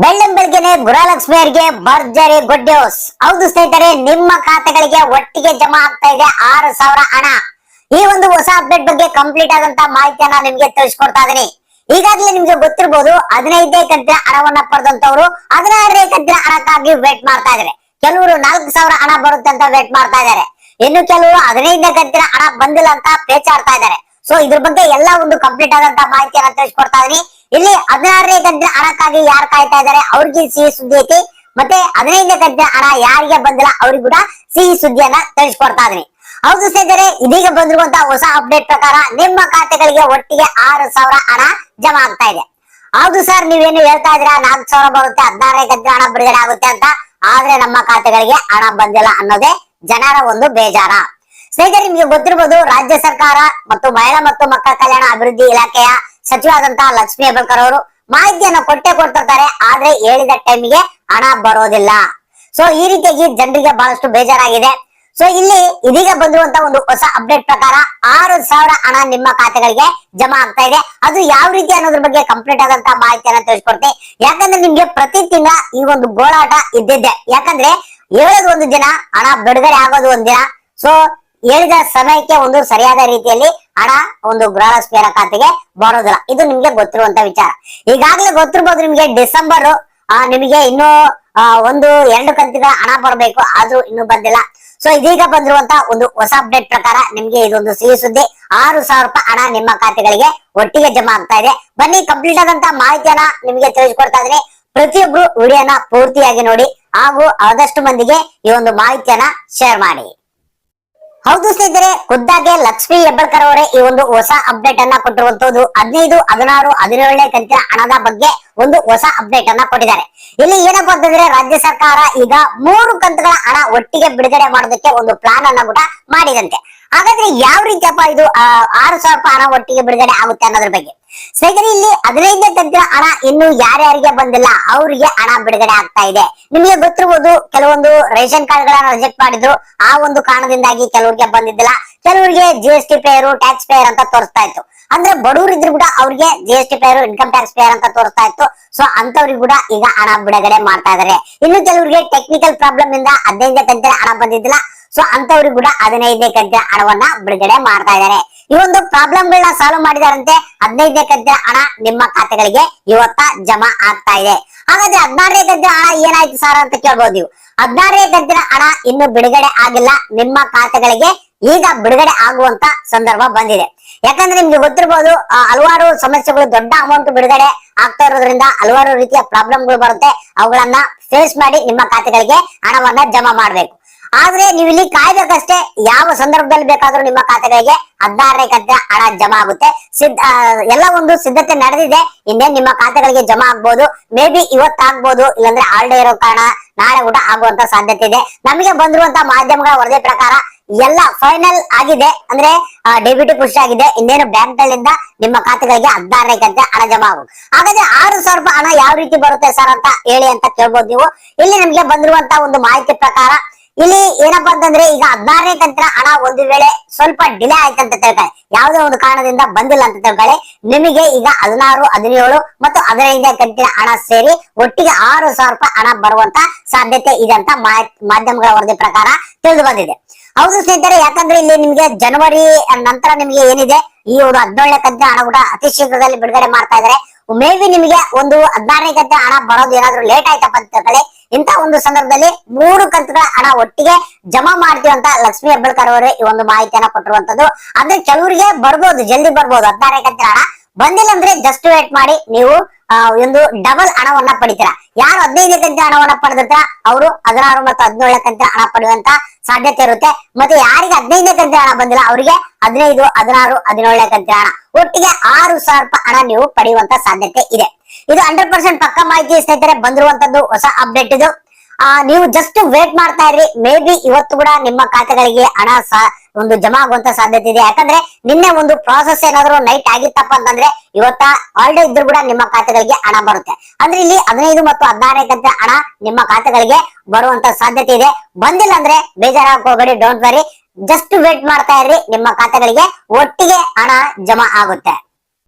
ಬೆಳ್ಳಂ ಬೆಳಗ್ಗೆನೆ ಗೃಹಲಕ್ಷ್ಮಿ ಅವರಿಗೆ ಭರ್ಜರಿ ಗುಡ್ ನ್ಯೂಸ್. ಹೌದು ಸ್ನೇಹಿತರೆ, ನಿಮ್ಮ ಖಾತೆಗಳಿಗೆ ಒಟ್ಟಿಗೆ ಜಮಾ ಆಗ್ತಾ ಇದೆ ಆರು ಸಾವಿರ ಹಣ. ಈ ಒಂದು ಹೊಸ ಅಪ್ಡೇಟ್ ಬಗ್ಗೆ ಕಂಪ್ಲೀಟ್ ಆದಂತ ಮಾಹಿತಿಯನ್ನ ನಿಮ್ಗೆ ತಿಳಿಸ್ಕೊಡ್ತಾ ಇದೀನಿ. ಈಗಾಗಲೇ ನಿಮ್ಗೆ ಗೊತ್ತಿರ್ಬೋದು ಹದಿನೈದನೇ ಕಂತಿನ ಹಣವನ್ನ ಪಡೆದಂತವ್ರು ಹದಿನಾರನೇ ಕಂತಿನ ಹಣಕ್ಕಾಗಿ ವೇಟ್ ಮಾಡ್ತಾ ಇದಾರೆ. ಕೆಲವರು ನಾಲ್ಕು ಸಾವಿರ ಹಣ ಬರುತ್ತೆ ಅಂತ ವೇಟ್ ಮಾಡ್ತಾ ಇದಾರೆ. ಇನ್ನು ಕೆಲವರು ಹದಿನೈದನೇ ಕಂತಿನ ಹಣ ಬಂದಿಲ್ಲ ಅಂತ ಪೇಚಾಡ್ತಾ ಇದಾರೆ. ಸೊ ಇದ್ರ ಬಗ್ಗೆ ಎಲ್ಲ ಒಂದು ಕಂಪ್ಲೀಟ್ ಆದಂತ ಮಾಹಿತಿಯನ್ನ ತಿಳಿಸ್ಕೊಡ್ತಾ ಇದೀನಿ. ಇಲ್ಲಿ ಹದಿನಾರನೇ ಕಂತಿನ ಹಣಕ್ಕಾಗಿ ಯಾರು ಕಾಯ್ತಾ ಇದ್ದಾರೆ? ಅವ್ರಿಗೆ ಸಿಹಿ ಸುದ್ದಿ ಐತಿ. ಮತ್ತೆ ಹದಿನೈದನೇ ಕಂತಿನ ಹಣ ಯಾರಿಗೆ ಬಂದಿಲ್ಲ, ಅವ್ರಿಗೆ ಕೂಡ ಸಿಹಿ ಸುದ್ದಿಯನ್ನ ತಿಳಿಸ್ಕೊಡ್ತಾ ಇದೀನಿ ಹೌದು ಸ್ನೇಹಿತರೆ, ಇದೀಗ ಬಂದಿರುವಂತಹ ಹೊಸ ಅಪ್ಡೇಟ್ ಪ್ರಕಾರ ನಿಮ್ಮ ಖಾತೆಗಳಿಗೆ ಒಟ್ಟಿಗೆ ಆರು ಸಾವಿರ ಹಣ ಜಮಾ ಆಗ್ತಾ ಇದೆ. ಹೌದು ಸರ್, ನೀವೇನು ಹೇಳ್ತಾ ಇದ್ದೀರಾ? ನಾಲ್ಕು ಸಾವಿರ ಬರುತ್ತೆ, ಹದಿನಾರನೇ ಕಂತಿನ ಹಣ ಬಿಡುಗಡೆ ಆಗುತ್ತೆ ಅಂತ. ಆದ್ರೆ ನಮ್ಮ ಖಾತೆಗಳಿಗೆ ಹಣ ಬಂದಿಲ್ಲ ಅನ್ನೋದೇ ಜನರ ಒಂದು ಬೇಜಾರ. ಸ್ನೇಹಿತರೆ, ನಿಮಗೆ ಗೊತ್ತಿರಬಹುದು ರಾಜ್ಯ ಸರ್ಕಾರ ಮತ್ತು ಮಹಿಳಾ ಮತ್ತು ಮಕ್ಕಳ ಕಲ್ಯಾಣ ಅಭಿವೃದ್ಧಿ ಇಲಾಖೆಯ ಸಚಿವರಾದಂತಹ ಲಕ್ಷ್ಮೀ ಅಬಲ್ಕರ್ ಅವರು ಮಾಹಿತಿಯನ್ನು ಕೊಟ್ಟೆ ಕೊಡ್ತಿರ್ತಾರೆ, ಆದ್ರೆ ಹೇಳಿದ ಟೈಮ್ಗೆ ಹಣ ಬರೋದಿಲ್ಲ. ಸೊ ಈ ರೀತಿಯಾಗಿ ಜನರಿಗೆ ಬಹಳಷ್ಟು ಬೇಜಾರಾಗಿದೆ. ಸೊ ಇಲ್ಲಿ ಇದೀಗ ಬಂದಿರುವಂತ ಒಂದು ಹೊಸ ಅಪ್ಡೇಟ್ ಪ್ರಕಾರ ಆರು ಸಾವಿರ ಹಣ ನಿಮ್ಮ ಖಾತೆಗಳಿಗೆ ಜಮಾ ಆಗ್ತಾ ಇದೆ. ಅದು ಯಾವ ರೀತಿ ಅನ್ನೋದ್ರ ಬಗ್ಗೆ ಕಂಪ್ಲೀಟ್ ಆದಂತ ಮಾಹಿತಿಯನ್ನ ತಿಳಿಸ್ಕೊಡ್ತೆ ಯಾಕಂದ್ರೆ ನಿಮ್ಗೆ ಪ್ರತಿ ತಿಂಗಳ ಈ ಒಂದು ಗೋಳಾಟ ಇದ್ದಿದ್ದೆ. ಯಾಕಂದ್ರೆ ಹೇಳೋದು ಒಂದು ದಿನ, ಹಣ ಬಿಡುಗಡೆ ಆಗೋದು ಒಂದ್ ದಿನ ಸೊ ಹೇಳಿದ ಸಮಯಕ್ಕೆ ಒಂದು ಸರಿಯಾದ ರೀತಿಯಲ್ಲಿ ಹಣ, ಒಂದು ಗೃಹಲಕ್ಷ್ಮಿಯರ ಖಾತೆಗೆ ಬರೋದಿಲ್ಲ. ಇದು ನಿಮ್ಗೆ ಗೊತ್ತಿರುವಂತ ವಿಚಾರ. ಈಗಾಗಲೇ ಗೊತ್ತಿರ್ಬೋದು ನಿಮ್ಗೆ ಡಿಸೆಂಬರ್ ನಿಮಗೆ ಇನ್ನು ಒಂದು, ಎರಡು ಕಂತಿನ ಹಣ ಬರಬೇಕು, ಆದ್ರೂ ಇನ್ನು ಬಂದಿಲ್ಲ. ಸೊ ಇದೀಗ ಬಂದಿರುವಂತ ಒಂದು ಹೊಸ ಅಪ್ಡೇಟ್ ಪ್ರಕಾರ ನಿಮ್ಗೆ ಇದೊಂದು ಸಿಹಿ ಸುದ್ದಿ. ಆರು ಸಾವಿರ ರೂಪಾಯಿ ಹಣ ನಿಮ್ಮ ಖಾತೆಗಳಿಗೆ ಒಟ್ಟಿಗೆ ಜಮಾ ಆಗ್ತಾ ಇದೆ. ಬನ್ನಿ ಕಂಪ್ಲೀಟ್ ಆದಂತ ಮಾಹಿತಿಯನ್ನ ನಿಮಗೆ ತಿಳಿಸ್ಕೊಡ್ತಾ ಇದೀನಿ ಪ್ರತಿಯೊಬ್ರು ವಿಡಿಯೋನ ಪೂರ್ತಿಯಾಗಿ ನೋಡಿ ಹಾಗೂ ಆದಷ್ಟು ಮಂದಿಗೆ ಈ ಒಂದು ಮಾಹಿತಿಯನ್ನ ಶೇರ್ ಮಾಡಿ. ಹೌದು ಸ್ನೇಹಿತರೆ, ಖುದ್ದಾಗೆ ಲಕ್ಷ್ಮಿ ಹೆಬ್ಬಳ್ಕರ್ ಅವರೇ ಈ ಒಂದು ಹೊಸ ಅಪ್ಡೇಟ್ ಅನ್ನ ಕೊಟ್ಟಿರುವಂತದ್ದು ಹದಿನೈದು, ಹದಿನಾರು, ಹದಿನೇಳನೇ ಕಂತಿನ ಹಣದ ಬಗ್ಗೆ ಒಂದು ಹೊಸ ಅಪ್ಡೇಟ್ ಅನ್ನ ಕೊಟ್ಟಿದ್ದಾರೆ. ಇಲ್ಲಿ ಏನಪ್ಪ ಅಂತಂದ್ರೆ ರಾಜ್ಯ ಸರ್ಕಾರ ಈಗ ಮೂರು ಕಂತುಗಳ ಹಣ ಒಟ್ಟಿಗೆ ಬಿಡುಗಡೆ ಮಾಡೋದಕ್ಕೆ ಒಂದು ಪ್ಲಾನ್ ಅನ್ನ ಕೂಡ ಮಾಡಿದಂತೆ. ಹಾಗಾದ್ರೆ ಯಾವ ರೀತಿಯಪ್ಪ ಇದು ಆರು ಸಾವಿರ ರೂಪಾಯಿ ಹಣ ಒಟ್ಟಿಗೆ ಬಿಡುಗಡೆ ಆಗುತ್ತೆ ಅನ್ನೋದ್ರ ಬಗ್ಗೆ? ಸ್ನೇಹಿತರೆ, ಇಲ್ಲಿ ಹದಿನೈದನೇ ಕಂತಿನ ಹಣ ಇನ್ನು ಯಾರ್ಯಾರಿಗೆ ಬಂದಿಲ್ಲ, ಅವರಿಗೆ ಹಣ ಬಿಡುಗಡೆ ಆಗ್ತಾ ಇದೆ. ನಿಮಗೆ ಗೊತ್ತಿರಬಹುದು ಕೆಲವೊಂದು ರೇಷನ್ ಕಾರ್ಡ್ ಗಳನ್ನ ರಿಜೆಕ್ಟ್ ಮಾಡಿದ್ರು, ಆ ಒಂದು ಕಾರಣದಿಂದಾಗಿ ಕೆಲವರಿಗೆ ಬಂದಿದ್ದಿಲ್ಲ. ಕೆಲವರಿಗೆ G S T payer tax payer ಅಂತ ತೋರಿಸ್ತಾ ಇತ್ತು. ಅಂದ್ರೆ ಬಡವರು ಇದ್ರು ಕೂಡ ಅವ್ರಿಗೆ G S T payer income tax payer ಅಂತ ತೋರಿಸ್ತಾ ಇತ್ತು. ಸೊ ಅಂತವ್ರಿಗೆ ಕೂಡ ಈಗ ಹಣ ಬಿಡುಗಡೆ ಮಾಡ್ತಾ ಇದಾರೆ. ಇನ್ನು ಕೆಲವರಿಗೆ ಟೆಕ್ನಿಕಲ್ ಪ್ರಾಬ್ಲಮ್ ಇಂದ ಹದಿನೈದನೇ ಕಂತಿನ ಹಣ ಬಂದಿದ್ದಿಲ್ಲ. ಸೊ ಅಂತವ್ರಿಗೆ ಕೂಡ ಹದಿನೈದನೇ ಕಂತಿನ ಹಣವನ್ನ ಬಿಡುಗಡೆ ಮಾಡ್ತಾ ಇದ್ದಾರೆ. ಈ ಒಂದು ಪ್ರಾಬ್ಲಮ್ ಗಳನ್ನ ಸಾಲ್ವ್ ಮಾಡಿದಾರಂತೆ ಹದಿನೈದನೇ ಕಂತಿನ ಹಣ ನಿಮ್ಮ ಖಾತೆಗಳಿಗೆ ಇವತ್ತ ಜಮಾ ಆಗ್ತಾ ಇದೆ. ಹಾಗಾದ್ರೆ ಹದಿನಾರನೇ ಕಂತಿನ ಹಣ ಏನಾಯ್ತು ಸರ್ ಅಂತ ಕೇಳ್ಬೋದು ನೀವು. ಹದಿನಾರನೇ ಕಂತಿನ ಹಣ ಇನ್ನು ಬಿಡುಗಡೆ ಆಗಿಲ್ಲ. ನಿಮ್ಮ ಖಾತೆಗಳಿಗೆ ಈಗ ಬಿಡುಗಡೆ ಆಗುವಂತ ಸಂದರ್ಭ ಬಂದಿದೆ. ಯಾಕಂದ್ರೆ ನಿಮ್ಗೆ ಗೊತ್ತಿರ್ಬೋದು ಆ, ಹಲವಾರು ಸಮಸ್ಯೆಗಳು ದೊಡ್ಡ ಅಮೌಂಟ್ ಬಿಡುಗಡೆ ಆಗ್ತಾ ಇರೋದ್ರಿಂದ ಹಲವಾರು ರೀತಿಯ ಪ್ರಾಬ್ಲಮ್ಗಳು ಬರುತ್ತೆ. ಅವುಗಳನ್ನ ಫೇಸ್ ಮಾಡಿ ನಿಮ್ಮ ಖಾತೆಗಳಿಗೆ ಹಣವನ್ನ ಜಮಾ ಮಾಡ್ಬೇಕು. ಆದ್ರೆ ನೀವು ಇಲ್ಲಿ ಕಾಯ್ಬೇಕಷ್ಟೇ. ಯಾವ ಸಂದರ್ಭದಲ್ಲಿ ಬೇಕಾದ್ರೂ ನಿಮ್ಮ ಖಾತೆಗಳಿಗೆ ಹದಿನಾರನೇ ಕಂತಿನ ಹಣ ಜಮಾ ಆಗುತ್ತೆ. ಸಿದ್ಧ ಎಲ್ಲ ಒಂದು ಸಿದ್ಧತೆ ನಡೆದಿದೆ. ಇನ್ನೇ ನಿಮ್ಮ ಖಾತೆಗಳಿಗೆ ಜಮಾ ಆಗ್ಬೋದು. ಮೇ ಬಿ ಇವತ್ತಾಗ್ಬೋದು ಇಲ್ಲಾಂದ್ರೆ ಹಾಲಿಡೇ ಇರೋ ಕಾರಣ ನಾಳೆ ಕೂಡ ಆಗುವಂತ ಸಾಧ್ಯತೆ ಇದೆ. ನಮಗೆ ಬಂದಿರುವಂತ ಮಾಧ್ಯಮಗಳ ವರದಿ ಪ್ರಕಾರ ಎಲ್ಲ ಫೈನಲ್ ಆಗಿದೆ. ಅಂದ್ರೆ ಡೆಬಿಟ್ ಖುಷಿ ಆಗಿದೆ. ಇನ್ನೇನು ಬ್ಯಾಂಕ್ ಗಳಿಂದ ನಿಮ್ಮ ಖಾತೆಗಳಿಗೆ ಹದಿನಾರನೇ ಕಂತೆ ಹಣ ಜಮಾ ಆಗುತ್ತೆ ಹಾಗಾದ್ರೆ ಆರು ಸಾವಿರ ರೂಪಾಯಿ ಹಣ ಯಾವ ರೀತಿ ಬರುತ್ತೆ ಸರ್ ಅಂತ ಹೇಳಿ ಅಂತ ಕೇಳ್ಬೋದು ನೀವು. ಇಲ್ಲಿ ನಮ್ಗೆ ಬಂದಿರುವಂತ ಒಂದು ಮಾಹಿತಿ ಪ್ರಕಾರ ಇಲ್ಲಿ ಏನಪ್ಪಾ ಅಂತಂದ್ರೆ ಈಗ ಹದಿನಾರನೇ ತಂತ್ರ ಹಣ ಒಂದು ವೇಳೆ ಸ್ವಲ್ಪ ಡಿಲೇ ಆಯ್ತಂತ ತಿಳ್ಕೊಳ್ಳಿ ಯಾವುದೇ ಒಂದು ಕಾರಣದಿಂದ ಬಂದಿಲ್ಲ ಅಂತ ತಿಳ್ಕೊಳ್ಳಿ. ನಿಮಗೆ ಈಗ ಹದಿನಾರು, ಹದಿನೇಳು ಮತ್ತು ಹದಿನೈದನೇ ಕಂತಿನ ಹಣ ಸೇರಿ ಒಟ್ಟಿಗೆ ಆರು ಸಾವಿರ ರೂಪಾಯಿ ಹಣ ಬರುವಂತ ಸಾಧ್ಯತೆ ಇದೆ ಅಂತ ಮಾಧ್ಯಮಗಳ ವರದಿ ಪ್ರಕಾರ ತಿಳಿದು ಬಂದಿದೆ. ಹೌದು ಸ್ನೇಹಿತರೆ, ಯಾಕಂದ್ರೆ ಇಲ್ಲಿ ನಿಮ್ಗೆ ಜನವರಿ ನಂತರ ನಿಮ್ಗೆ ಏನಿದೆ? ಈ ಒಂದು ಹದಿನೇಳನೇ ಕಂತಿನ ಹಣ ಕೂಡ ಅತಿ ಶೀಘ್ರದಲ್ಲಿ ಬಿಡುಗಡೆ ಮಾಡ್ತಾ ಇದಾರೆ ಮೇ ಬಿ ನಿಮಗೆ ಒಂದು ಹದಿನಾರನೇ ಕಂತಿನ ಹಣ ಬರೋದು ಏನಾದ್ರು ಲೇಟ್ ಆಯ್ತಪ್ಪ ಅಂತ ತಿಳ್ಕೊಳ್ಳಿ. ಇಂತ ಒಂದು ಸಂದರ್ಭದಲ್ಲಿ ಮೂರು ಕಂತುಗಳ ಹಣ ಒಟ್ಟಿಗೆ ಜಮಾ ಮಾಡ್ತೀವಿ ಅಂತ ಲಕ್ಷ್ಮಿ ಹೆಬ್ಬಳ್ಕರ್ ಅವರು ಈ ಒಂದು ಮಾಹಿತಿಯನ್ನ ಕೊಟ್ಟಿರುವಂತದ್ದು. ಅಂದ್ರೆ ಕೆಲವರಿಗೆ ಬರ್ಬೋದು, ಜಲ್ದಿ ಬರ್ಬೋದು. ಹದಿನಾರನೇ ಕಂತಿನ ಹಣ ಬಂದಿಲ್ಲ ಅಂದ್ರೆ ಜಸ್ಟ್ ವೇಟ್ ಮಾಡಿ ನೀವು ಒಂದು ಡಬಲ್ ಹಣವನ್ನ ಪಡಿತೀರಾ. ಯಾರು ಹದಿನೈದು ಕಂತಿನ ಹಣವನ್ನ ಪಡೆದಿರ್ತಾರ, ಅವರು ಹದಿನಾರು ಮತ್ತು ಹದಿನೇಳನೇ ಕಂತಿನ ಹಣ ಪಡೆಯುವಂತ ಸಾಧ್ಯತೆ ಇರುತ್ತೆ. ಮತ್ತೆ ಯಾರಿಗೆ ಹದಿನೈದನೇ ಕಂತಿನ ಹಣ ಬಂದಿಲ್ಲ, ಅವರಿಗೆ ಹದಿನೈದು, ಹದಿನಾರು, ಹದಿನೇಳನೇ ಕಂತಿನ ಹಣ. ಒಟ್ಟಿಗೆ ಆರು ಸಾವಿರ ರೂಪಾಯಿ ಹಣ ನೀವು ಪಡೆಯುವಂತ ಸಾಧ್ಯತೆ ಇದೆ. ಇದು ಹಂಡ್ರೆಡ್ ಪರ್ಸೆಂಟ್ ಪಕ್ಕ ಮಾಹಿತಿ ಸ್ನೇಹಿತರೆ ಬಂದಿರುವಂತದ್ದು ಹೊಸ ಅಪ್ಡೇಟ್ ಇದು. ಆ, ನೀವು ಜಸ್ಟ್ ವೇಟ್ ಮಾಡ್ತಾ ಇರ್ರಿ. ಮೇ ಬಿ ಇವತ್ತು ಕೂಡ ನಿಮ್ಮ ಖಾತೆಗಳಿಗೆ ಹಣ ಒಂದು ಜಮಾ ಆಗುವಂತ ಸಾಧ್ಯತೆ ಇದೆ. ಯಾಕಂದ್ರೆ ನಿನ್ನೆ ಒಂದು ಪ್ರಾಸೆಸ್ ಏನಾದ್ರು ನೈಟ್ ಆಗಿತ್ತಪ್ಪ ಅಂತಂದ್ರೆ ಇವತ್ತ ಆಲ್ಡೇ ಇದ್ರು ಕೂಡ ನಿಮ್ಮ ಖಾತೆಗಳಿಗೆ ಹಣ ಬರುತ್ತೆ. ಅಂದ್ರೆ ಇಲ್ಲಿ ಹದಿನೈದು ಮತ್ತು ಹದಿನಾರನೇ ಕಂತಿನ ಹಣ ನಿಮ್ಮ ಖಾತೆಗಳಿಗೆ ಬರುವಂತ ಸಾಧ್ಯತೆ ಇದೆ. ಬಂದಿಲ್ಲ ಅಂದ್ರೆ ಬೇಜಾರಾಗ ಹೋಗಬೇಡಿ ಡೋಂಟ್ ವರಿ ಜಸ್ಟ್ ವೇಟ್ ಮಾಡ್ತಾ ಇರ್ರಿ. ನಿಮ್ಮ ಖಾತೆಗಳಿಗೆ ಒಟ್ಟಿಗೆ ಹಣ ಜಮಾ ಆಗುತ್ತೆ.